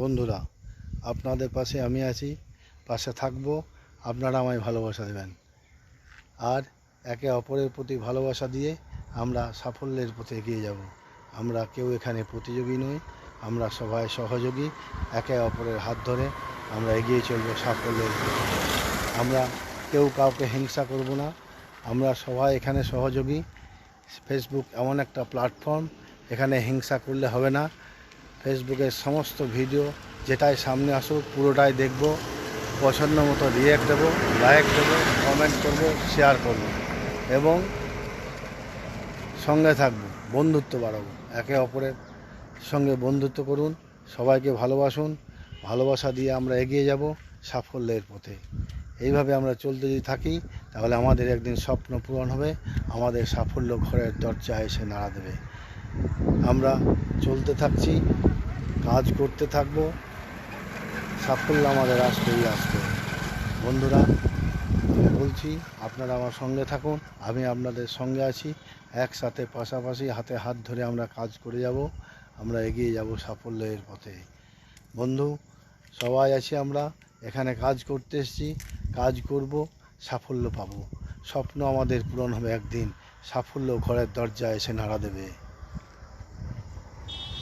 বন্ধুরা, আপনাদের পাশে আমি আছি, পাশে থাকব, আপনারা আমায় ভালোবাসা দেবেন। আর একে অপরের প্রতি ভালোবাসা দিয়ে আমরা সাফল্যের পথে এগিয়ে যাব। আমরা কেউ এখানে প্রতিযোগী নই, আমরা সবাই সহযোগী, একে অপরের হাত ধরে আমরা এগিয়ে চলব সাফল্যের আমরা কেউ কাউকে হিংসা করব না, আমরা সবাই এখানে সহযোগী। ফেসবুক এমন একটা প্ল্যাটফর্ম, এখানে হিংসা করলে হবে না ফেসবুকের সমস্ত ভিডিও যেটাই সামনে আসুক, পুরোটাই দেখব, পছন্দ মতো রিয়াক্ট দেবো লাইক দেবো কমেন্ট করব শেয়ার করব এবং সঙ্গে থাকব, বন্ধুত্ব বাড়াবো। একে অপরের সঙ্গে বন্ধুত্ব করুন, সবাইকে ভালোবাসুন, ভালোবাসা দিয়ে আমরা এগিয়ে যাব সাফল্যের পথে। এইভাবে আমরা চলতে যদি থাকি, তাহলে আমাদের একদিন স্বপ্ন পূরণ হবে, আমাদের সাফল্য ঘরের দরজায় এসে নাড়া দেবে। আমরা চলতে থাকছি কাজ করতে থাকব। সাফল্য আমাদের আসবেই আসবে। বন্ধুরা বলছি, আপনারা আমার সঙ্গে থাকুন, আমি আপনাদের সঙ্গে আছি। একসাথে পাশাপাশি হাতে হাত ধরে আমরা কাজ করে যাব, আমরা এগিয়ে যাব সাফল্যের পথে। বন্ধু, সবাই আছি আমরা, এখানে কাজ করতে এসেছি, কাজ করব, সাফল্য পাবো। স্বপ্ন আমাদের পূরণ হবে একদিন, সাফল্য ঘরের দরজায় এসে নাড়া দেবে।